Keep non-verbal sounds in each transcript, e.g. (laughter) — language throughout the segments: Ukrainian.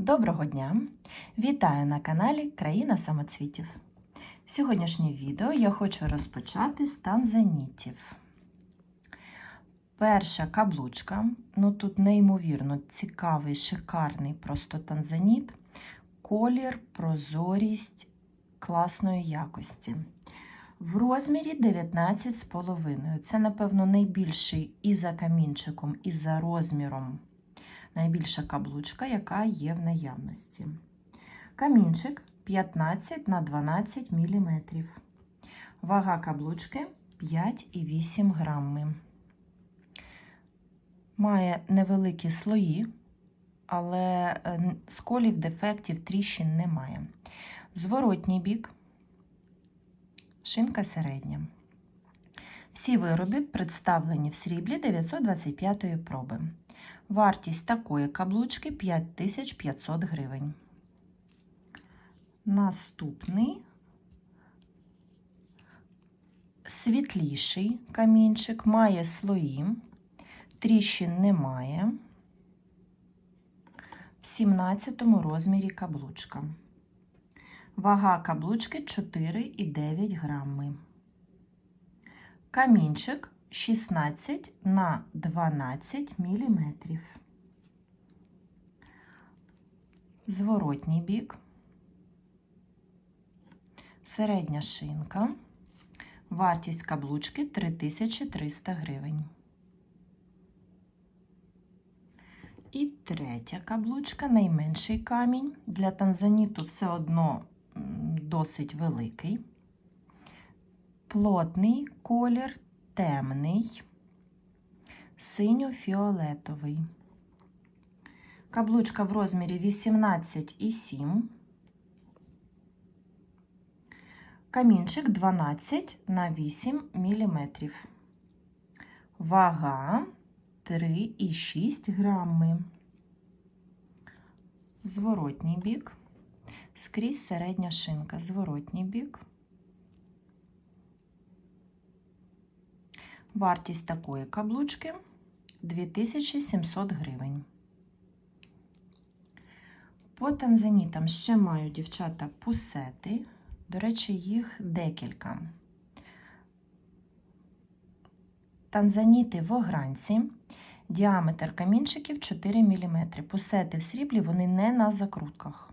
Доброго дня! Вітаю на каналі Країна самоцвітів. Сьогоднішнє відео я хочу розпочати з танзанітів. Перша каблучка, ну тут неймовірно цікавий, шикарний просто танзаніт, колір, прозорість класної якості. В розмірі 19,5. Це, напевно, найбільший і за камінчиком, і за розміром найбільша каблучка, яка є в наявності. Камінчик 15 на 12 мм. Вага каблучки 5,8 грами. Має невеликі слої, але сколів, дефектів, тріщин немає. Зворотній бік, шинка середня. Всі вироби представлені в сріблі 925 проби. Вартість такої каблучки 5500 гривень. Наступний світліший камінчик, має слої, тріщин немає. В 17 розмірі каблучка. Вага каблучки 4,9 грами. Камінчик 16 на 12 мм. Зворотній бік, середня шинка, вартість каблучки 3300 гривень. І третя каблучка, найменший камінь. Для танзаніту все одно досить великий. Плотний колір темний, синьо-фіолетовий. Каблучка в розмірі 18,7. Камінчик 12 на 8 мм. Вага 3,6 грами. Зворотній бік. Скрізь середня шинка. Зворотній бік. Вартість такої каблучки 2700 гривень. По танзанітам ще маю дівчата пусети. До речі, їх декілька. Танзаніти в огранці, діаметр камінчиків 4 мм. Пусети в сріблі вони не на закрутках.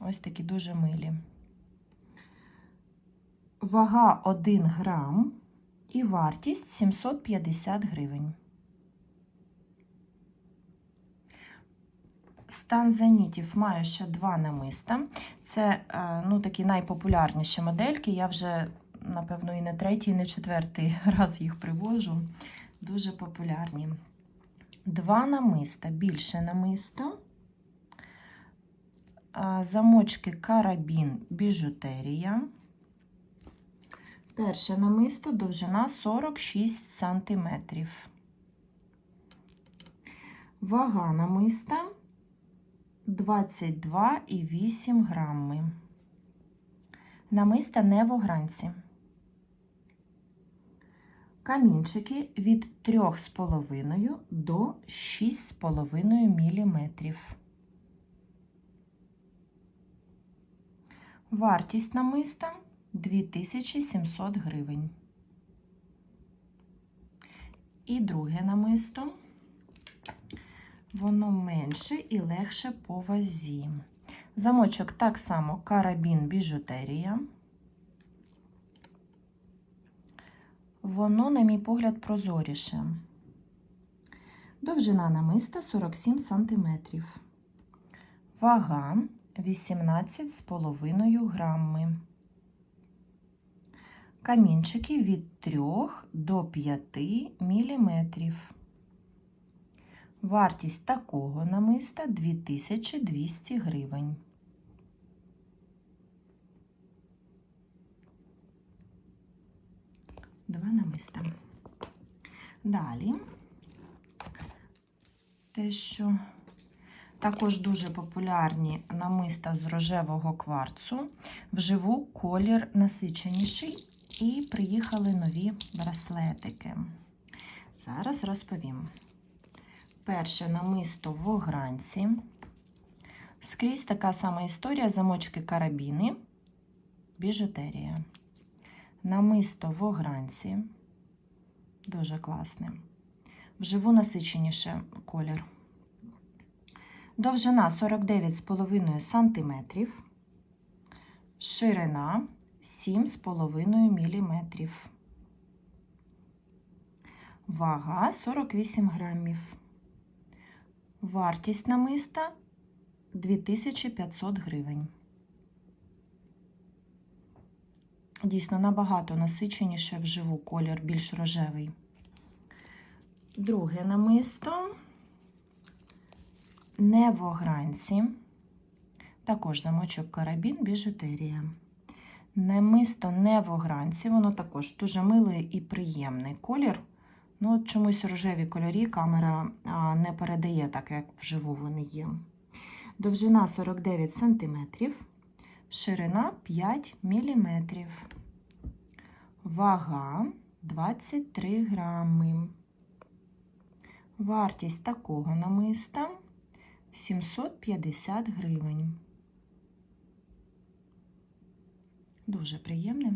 Ось такі дуже милі. Вага 1 грам і вартість 750 гривень. З танзанітів маю ще два намиста. Це ну, такі найпопулярніші модельки. Я вже, напевно, і не третій, і не четвертий (laughs) раз їх привожу. Дуже популярні. Два намиста, більше намиста. Замочки карабін біжутерія. Перше намисто довжина 46 см. Вага намиста 22,8 грами. Намиста не в огранці. Камінчики від 3,5 до 6,5 мм. Вартість намиста 2700 гривень. І друге намисто, воно менше і легше по вазі. Замочок так само карабін біжутерія. Воно, на мій погляд, прозоріше. Довжина намиста 47 см. Вага 18,5 грами камінчики від 3 до 5 мм. Вартість такого намиста 2200 гривень. Два намиста. Далі те, що також дуже популярні намиста з рожевого кварцу, вживу колір насиченіший і приїхали нові браслетики. Зараз розповім. перше намисто в огранці. Скрізь така сама історія: замочки карабіни, біжутерія. Намисто в огранці. Дуже класне. Вживу насиченіше колір. Довжина 49,5 см. Ширина 7,5 мм. Вага 48 грамів. Вартість намиста 2500 гривень. Дійсно, набагато насиченіше вживу колір, більш рожевий. Друге намисто не в огранці. Також замочок карабін, біжутерія. Намисто не в огранці, воно також дуже милий і приємний колір. Ну, от чомусь рожеві кольорі камера не передає так, як вживу вони є. Довжина 49 см, ширина 5 мм. Вага 23 грами. Вартість такого намиста 750 гривень. Дуже приємне.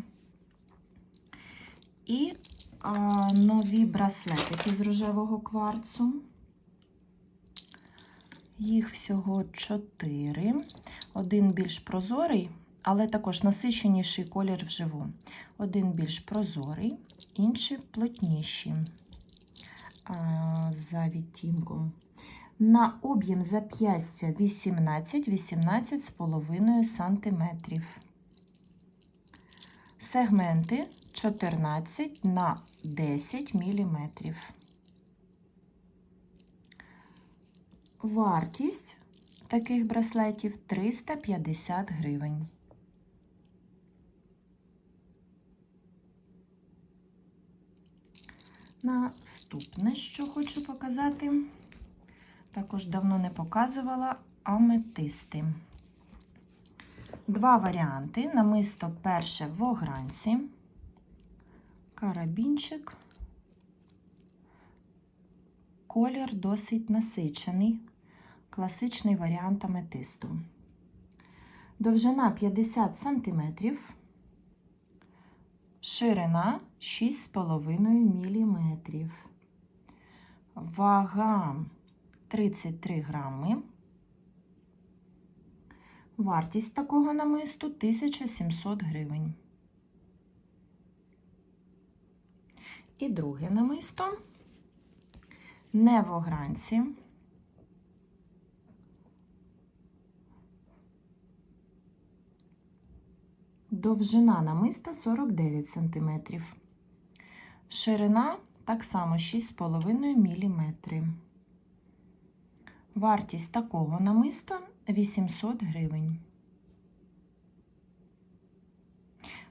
І а, нові браслетики з рожевого кварцу. Їх всього 4. Один більш прозорий, але також насиченіший колір вживу. Один більш прозорий, інший плотніший а, за відтінком. На об'єм зап'ястя 18-18,5 см. Сегменти 14 на 10 мм. Вартість таких браслетів 350 гривень. Наступне, що хочу показати, також давно не показувала аметисти. Два варіанти. Намисто перше в огранці, карабінчик. Колір досить насичений, класичний варіант аметисту. Довжина 50 см, ширина 6,5 мм. Вага 33 грами. Вартість такого намисту 1700 гривень. І друге намисто не в огранці. Довжина намиста 49 см. Ширина так само 6,5 мм. Вартість такого намиста 800 гривень.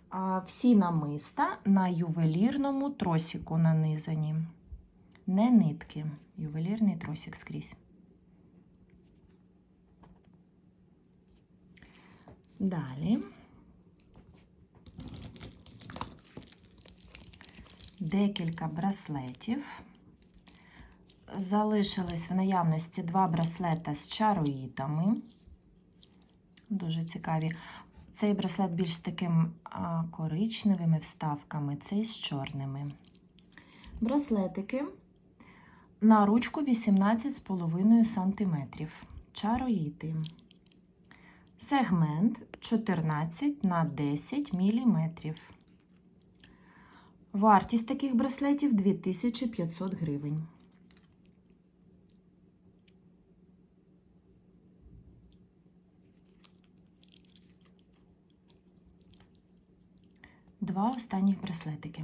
А всі намиста на ювелірному тросіку нанизані. Не нитки, ювелірний тросик скрізь. Далі. Декілька браслетів. Залишились в наявності два браслета з чароїтами. Дуже цікаві. Цей браслет більш з таким коричневими вставками, цей з чорними. Браслетики на ручку 18,5 см. Чароїти. Сегмент 14 на 10 мм. Вартість таких браслетів 2500 гривень. Два останніх браслетики.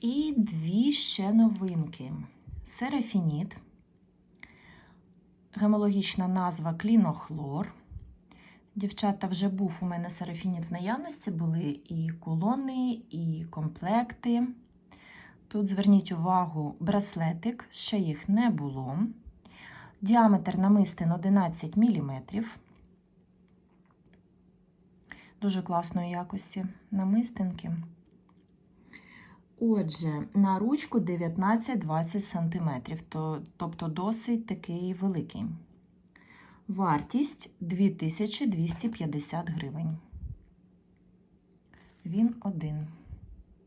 І дві ще новинки. Серафініт. Гемологічна назва клінохлор. Дівчата, вже був у мене серафініт в наявності, були і кулони, і комплекти. Тут зверніть увагу, браслетик, ще їх не було. Діаметр намистин 11 мм. Дуже класної якості намистинки. Отже, на ручку 19-20 см, то, тобто досить такий великий. Вартість 2250 гривень. Він один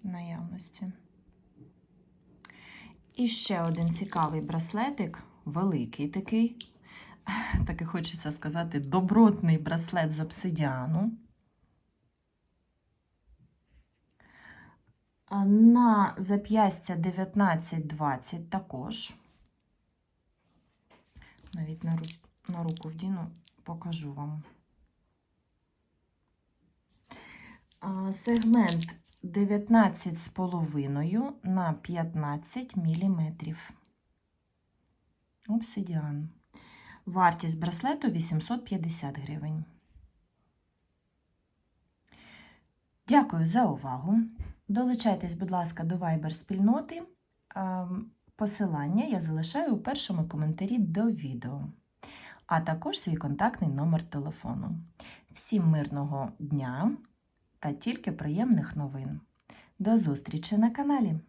в наявності. І ще один цікавий браслетик, великий такий, (laughs) так і хочеться сказати, добротний браслет з обсидіану. На зап'ястя 19-20 також. Навіть на, ру- на руку вдіну, покажу вам. А, Сегмент 19,5 на 15 мм. Обсидіан. Вартість браслету 850 гривень. Дякую за увагу. Долучайтесь, будь ласка, до Viber спільноти. Посилання я залишаю у першому коментарі до відео, а також свій контактний номер телефону. Всім мирного дня та тільки приємних новин. До зустрічі на каналі!